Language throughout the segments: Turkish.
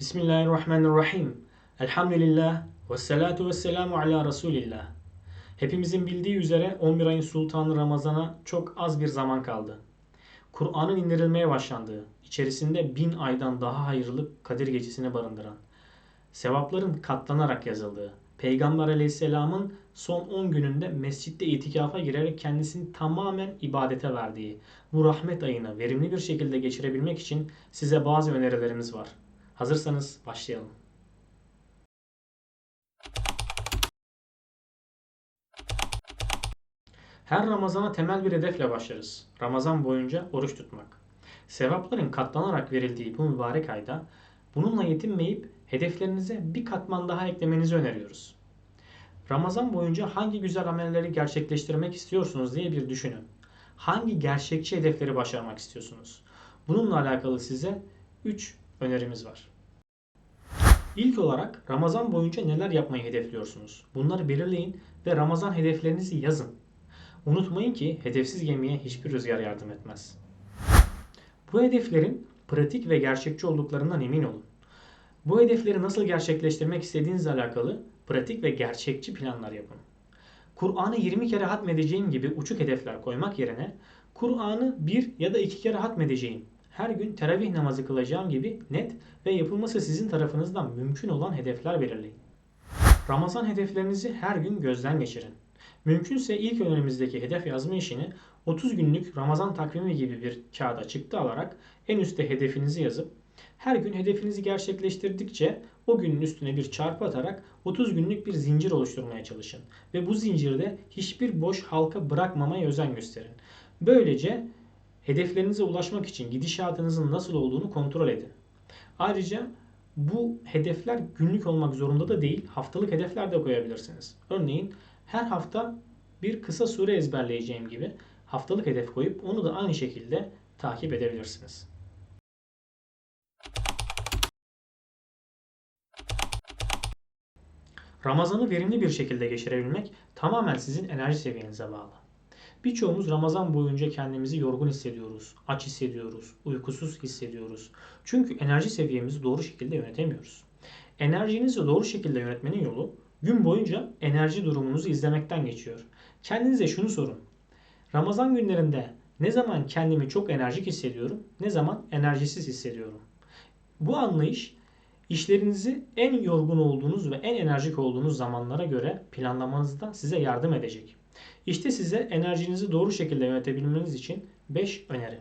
Bismillahirrahmanirrahim. Elhamdülillah ve salatu ve selamu ala Resulillah. Hepimizin bildiği üzere 11 ayın sultanı Ramazan'a çok az bir zaman kaldı. Kur'an'ın indirilmeye başlandığı, içerisinde bin aydan daha hayırlı Kadir Gecesi'ni barındıran, sevapların katlanarak yazıldığı, Peygamber Aleyhisselam'ın son 10 gününde mescitte itikafa girerek kendisini tamamen ibadete verdiği bu rahmet ayını verimli bir şekilde geçirebilmek için size bazı önerilerimiz var. Hazırsanız başlayalım. Her Ramazana temel bir hedefle başlarız. Ramazan boyunca oruç tutmak. Sevapların katlanarak verildiği bu mübarek ayda bununla yetinmeyip hedeflerinize bir katman daha eklemenizi öneriyoruz. Ramazan boyunca hangi güzel amelleri gerçekleştirmek istiyorsunuz diye bir düşünün. Hangi gerçekçi hedefleri başarmak istiyorsunuz? Bununla alakalı size 3 önerimiz var. İlk olarak Ramazan boyunca neler yapmayı hedefliyorsunuz? Bunları belirleyin ve Ramazan hedeflerinizi yazın. Unutmayın ki hedefsiz gemiye hiçbir rüzgar yardım etmez. Bu hedeflerin pratik ve gerçekçi olduklarından emin olun. Bu hedefleri nasıl gerçekleştirmek istediğinizle alakalı pratik ve gerçekçi planlar yapın. Kur'an'ı 20 kere hatmedeceğim gibi uçuk hedefler koymak yerine Kur'an'ı bir ya da iki kere hatmedeceğim, her gün teravih namazı kılacağım gibi net ve yapılması sizin tarafınızdan mümkün olan hedefler belirleyin. Ramazan hedeflerinizi her gün gözden geçirin. Mümkünse ilk önerimizdeki hedef yazma işini 30 günlük Ramazan takvimi gibi bir kağıda çıktı alarak en üstte hedefinizi yazıp her gün hedefinizi gerçekleştirdikçe o günün üstüne bir çarpı atarak 30 günlük bir zincir oluşturmaya çalışın. Ve bu zincirde hiçbir boş halka bırakmamaya özen gösterin. Böylece hedeflerinize ulaşmak için gidişatınızın nasıl olduğunu kontrol edin. Ayrıca bu hedefler günlük olmak zorunda da değil, haftalık hedefler de koyabilirsiniz. Örneğin her hafta bir kısa sure ezberleyeceğim gibi haftalık hedef koyup onu da aynı şekilde takip edebilirsiniz. Ramazan'ı verimli bir şekilde geçirebilmek tamamen sizin enerji seviyenize bağlı. Birçoğumuz Ramazan boyunca kendimizi yorgun hissediyoruz, aç hissediyoruz, uykusuz hissediyoruz. Çünkü enerji seviyemizi doğru şekilde yönetemiyoruz. Enerjinizi doğru şekilde yönetmenin yolu gün boyunca enerji durumunuzu izlemekten geçiyor. Kendinize şunu sorun. Ramazan günlerinde ne zaman kendimi çok enerjik hissediyorum, ne zaman enerjisiz hissediyorum? Bu anlayış işlerinizi en yorgun olduğunuz ve en enerjik olduğunuz zamanlara göre planlamanızda size yardım edecek. İşte size enerjinizi doğru şekilde yönetebilmeniz için 5 öneri.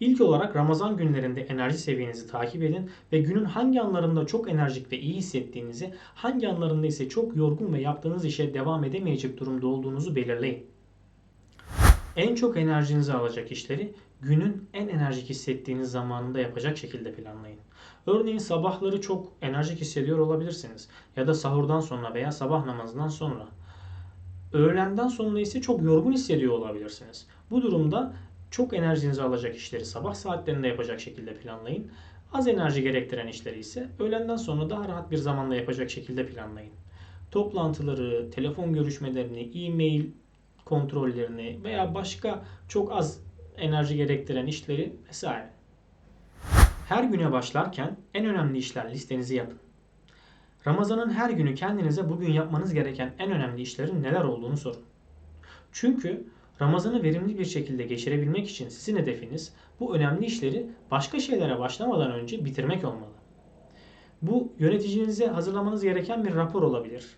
İlk olarak Ramazan günlerinde enerji seviyenizi takip edin ve günün hangi anlarında çok enerjik ve iyi hissettiğinizi, hangi anlarında ise çok yorgun ve yaptığınız işe devam edemeyecek durumda olduğunuzu belirleyin. En çok enerjinizi alacak işleri günün en enerjik hissettiğiniz zamanında yapacak şekilde planlayın. Örneğin sabahları çok enerjik hissediyor olabilirsiniz ya da sahurdan sonra veya sabah namazından sonra. Öğlenden sonra ise çok yorgun hissediyor olabilirsiniz. Bu durumda çok enerjinizi alacak işleri sabah saatlerinde yapacak şekilde planlayın. Az enerji gerektiren işleri ise öğlenden sonra daha rahat bir zamanda yapacak şekilde planlayın. Toplantıları, telefon görüşmelerini, e-mail kontrollerini veya başka çok az enerji gerektiren işleri vesaire. Her güne başlarken en önemli işler listenizi yapın. Ramazanın her günü kendinize bugün yapmanız gereken en önemli işlerin neler olduğunu sorun. Çünkü Ramazan'ı verimli bir şekilde geçirebilmek için sizin hedefiniz bu önemli işleri başka şeylere başlamadan önce bitirmek olmalı. Bu yöneticinize hazırlamanız gereken bir rapor olabilir.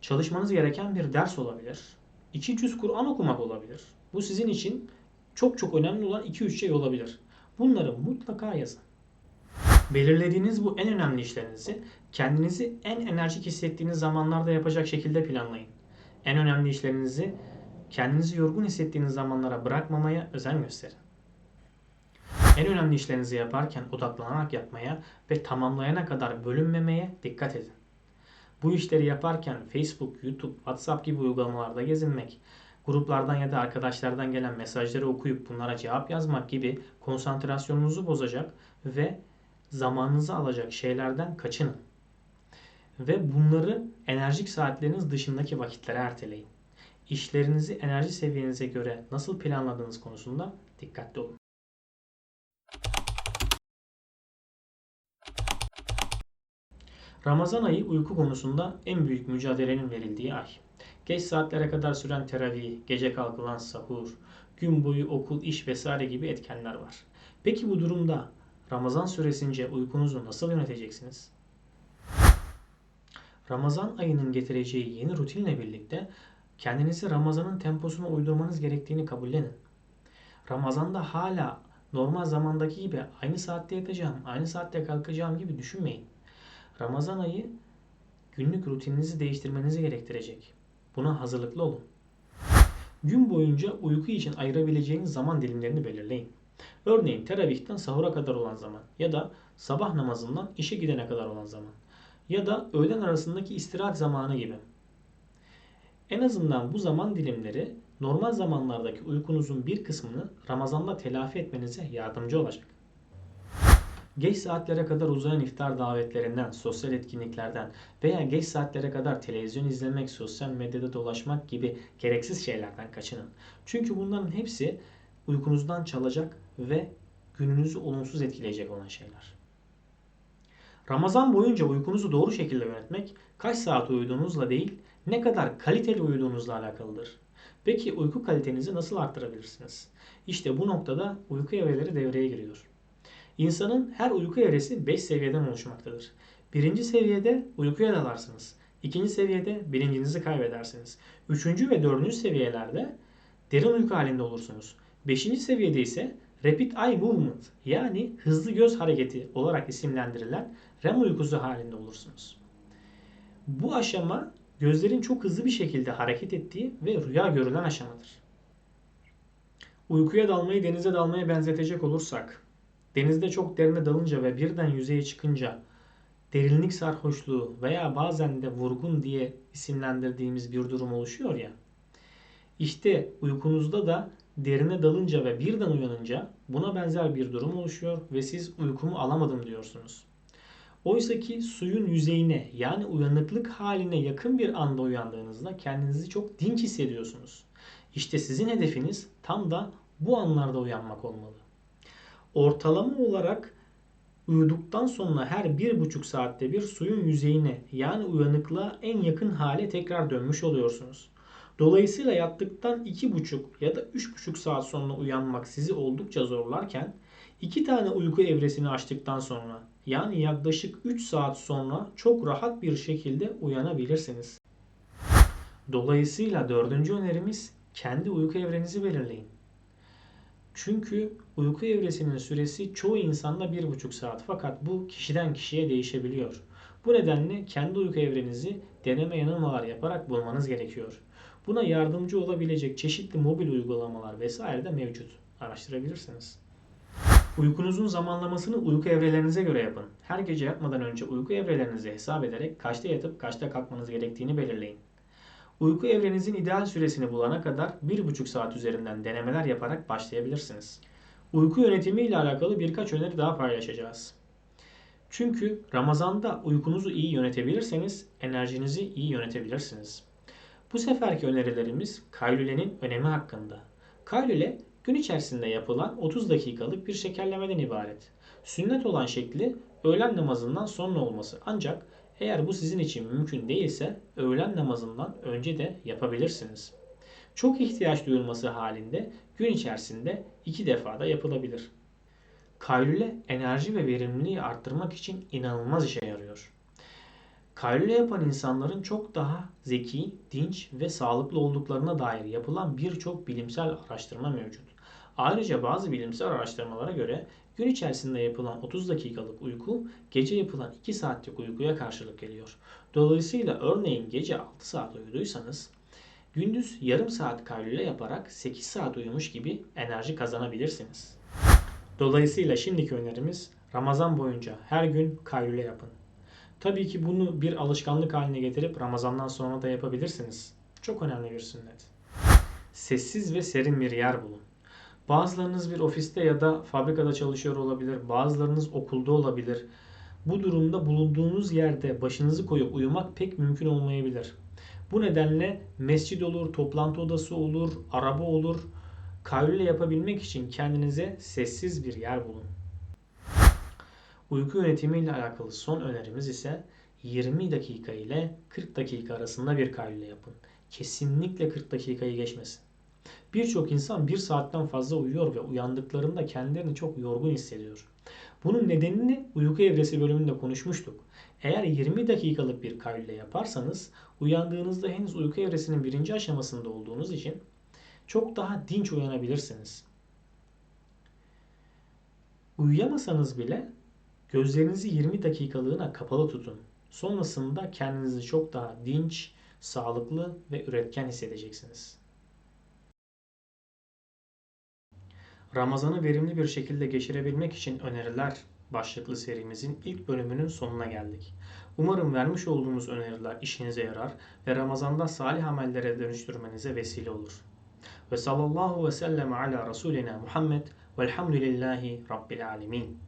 Çalışmanız gereken bir ders olabilir. İki cüz Kur'an okumak olabilir. Bu sizin için çok çok önemli olan 2-3 şey olabilir. Bunları mutlaka yazın. Belirlediğiniz bu en önemli işlerinizi kendinizi en enerjik hissettiğiniz zamanlarda yapacak şekilde planlayın. En önemli işlerinizi kendinizi yorgun hissettiğiniz zamanlara bırakmamaya özen gösterin. En önemli işlerinizi yaparken odaklanarak yapmaya ve tamamlayana kadar bölünmemeye dikkat edin. Bu işleri yaparken Facebook, YouTube, WhatsApp gibi uygulamalarda gezinmek, gruplardan ya da arkadaşlardan gelen mesajları okuyup bunlara cevap yazmak gibi konsantrasyonunuzu bozacak ve zamanınızı alacak şeylerden kaçının. Ve bunları enerjik saatleriniz dışındaki vakitlere erteleyin. İşlerinizi enerji seviyenize göre nasıl planladığınız konusunda dikkatli olun. Ramazan ayı uyku konusunda en büyük mücadelenin verildiği ay. Geç saatlere kadar süren teravih, gece kalkılan sahur, gün boyu okul, iş vesaire gibi etkenler var. Peki bu durumda Ramazan süresince uykunuzu nasıl yöneteceksiniz? Ramazan ayının getireceği yeni rutinle birlikte kendinizi Ramazan'ın temposuna uydurmanız gerektiğini kabullenin. Ramazan'da hala normal zamandaki gibi aynı saatte yatacağım, aynı saatte kalkacağım gibi düşünmeyin. Ramazan ayı günlük rutininizi değiştirmenizi gerektirecek. Buna hazırlıklı olun. Gün boyunca uyku için ayırabileceğiniz zaman dilimlerini belirleyin. Örneğin teravihten sahura kadar olan zaman ya da sabah namazından işe gidene kadar olan zaman ya da öğlen arasındaki istirahat zamanı gibi. En azından bu zaman dilimleri normal zamanlardaki uykunuzun bir kısmını Ramazan'da telafi etmenize yardımcı olacak. Geç saatlere kadar uzayan iftar davetlerinden, sosyal etkinliklerden veya geç saatlere kadar televizyon izlemek, sosyal medyada dolaşmak gibi gereksiz şeylerden kaçının. Çünkü bunların hepsi uykunuzdan çalacak ve gününüzü olumsuz etkileyecek olan şeyler. Ramazan boyunca uykunuzu doğru şekilde yönetmek kaç saat uyuduğunuzla değil, ne kadar kaliteli uyuduğunuzla alakalıdır. Peki uyku kalitenizi nasıl arttırabilirsiniz? İşte bu noktada uyku evreleri devreye giriyor. İnsanın her uyku evresi 5 seviyeden oluşmaktadır. Birinci seviyede uykuya dalarsınız. İkinci seviyede bilincinizi kaybedersiniz. Üçüncü ve dördüncü seviyelerde derin uyku halinde olursunuz. Beşinci seviyede ise Rapid Eye Movement yani hızlı göz hareketi olarak isimlendirilen REM uykusu halinde olursunuz. Bu aşama gözlerin çok hızlı bir şekilde hareket ettiği ve rüya görülen aşamadır. Uykuya dalmayı denize dalmaya benzetecek olursak, denizde çok derine dalınca ve birden yüzeye çıkınca derinlik sarhoşluğu veya bazen de vurgun diye isimlendirdiğimiz bir durum oluşuyor ya. İşte uykunuzda da derine dalınca ve birden uyanınca buna benzer bir durum oluşuyor ve siz uykumu alamadım diyorsunuz. Oysa ki suyun yüzeyine yani uyanıklık haline yakın bir anda uyandığınızda kendinizi çok dinç hissediyorsunuz. İşte sizin hedefiniz tam da bu anlarda uyanmak olmalı. Ortalama olarak uyuduktan sonra her bir buçuk saatte bir suyun yüzeyine yani uyanıklığa en yakın hale tekrar dönmüş oluyorsunuz. Dolayısıyla yattıktan 2,5 ya da 3,5 saat sonra uyanmak sizi oldukça zorlarken iki tane uyku evresini açtıktan sonra yani yaklaşık 3 saat sonra çok rahat bir şekilde uyanabilirsiniz. Dolayısıyla dördüncü önerimiz kendi uyku evrenizi belirleyin. Çünkü uyku evresinin süresi çoğu insanda 1,5 saat fakat bu kişiden kişiye değişebiliyor. Bu nedenle kendi uyku evrenizi deneme yanılmalar yaparak bulmanız gerekiyor. Buna yardımcı olabilecek çeşitli mobil uygulamalar vesaire de mevcut. Araştırabilirsiniz. Uykunuzun zamanlamasını uyku evrelerinize göre yapın. Her gece yatmadan önce uyku evrelerinizi hesap ederek kaçta yatıp kaçta kalkmanız gerektiğini belirleyin. Uyku evrenizin ideal süresini bulana kadar 1,5 saat üzerinden denemeler yaparak başlayabilirsiniz. Uyku yönetimi ile alakalı birkaç öneri daha paylaşacağız. Çünkü Ramazan'da uykunuzu iyi yönetebilirseniz enerjinizi iyi yönetebilirsiniz. Bu seferki önerilerimiz kaylülenin önemi hakkında. Kaylüle gün içerisinde yapılan 30 dakikalık bir şekerlemeden ibaret. Sünnet olan şekli öğlen namazından sonra olması ancak eğer bu sizin için mümkün değilse öğlen namazından önce de yapabilirsiniz. Çok ihtiyaç duyulması halinde gün içerisinde iki defa da yapılabilir. Kaylule enerji ve verimliliği arttırmak için inanılmaz işe yarıyor. Kaylule yapan insanların çok daha zeki, dinç ve sağlıklı olduklarına dair yapılan birçok bilimsel araştırma mevcut. Ayrıca bazı bilimsel araştırmalara göre gün içerisinde yapılan 30 dakikalık uyku gece yapılan 2 saatlik uykuya karşılık geliyor. Dolayısıyla örneğin gece 6 saat uyuduysanız gündüz yarım saat kaylule yaparak 8 saat uyumuş gibi enerji kazanabilirsiniz. Dolayısıyla şimdiki önerimiz Ramazan boyunca her gün kaylule yapın. Tabii ki bunu bir alışkanlık haline getirip Ramazandan sonra da yapabilirsiniz. Çok önemli bir sünnet. Sessiz ve serin bir yer bulun. Bazılarınız bir ofiste ya da fabrikada çalışıyor olabilir. Bazılarınız okulda olabilir. Bu durumda bulunduğunuz yerde başınızı koyup uyumak pek mümkün olmayabilir. Bu nedenle mescid olur, toplantı odası olur, araba olur. Kaylule yapabilmek için kendinize sessiz bir yer bulun. Uyku yönetimi ile alakalı son önerimiz ise 20 dakika ile 40 dakika arasında bir kaylule yapın. Kesinlikle 40 dakikayı geçmesin. Birçok insan 1 saatten fazla uyuyor ve uyandıklarında kendilerini çok yorgun hissediyor. Bunun nedenini uyku evresi bölümünde konuşmuştuk. Eğer 20 dakikalık bir kaylule yaparsanız uyandığınızda henüz uyku evresinin birinci aşamasında olduğunuz için çok daha dinç uyanabilirsiniz. Uyuyamasanız bile gözlerinizi 20 dakikalığına kapalı tutun. Sonrasında kendinizi çok daha dinç, sağlıklı ve üretken hissedeceksiniz. Ramazan'ı verimli bir şekilde geçirebilmek için öneriler başlıklı serimizin ilk bölümünün sonuna geldik. Umarım vermiş olduğumuz öneriler işinize yarar ve Ramazan'da salih amellere dönüştürmenize vesile olur. Ve sallallahu ve sellem ala Resulina Muhammed velhamdülillahi Rabbil alemin.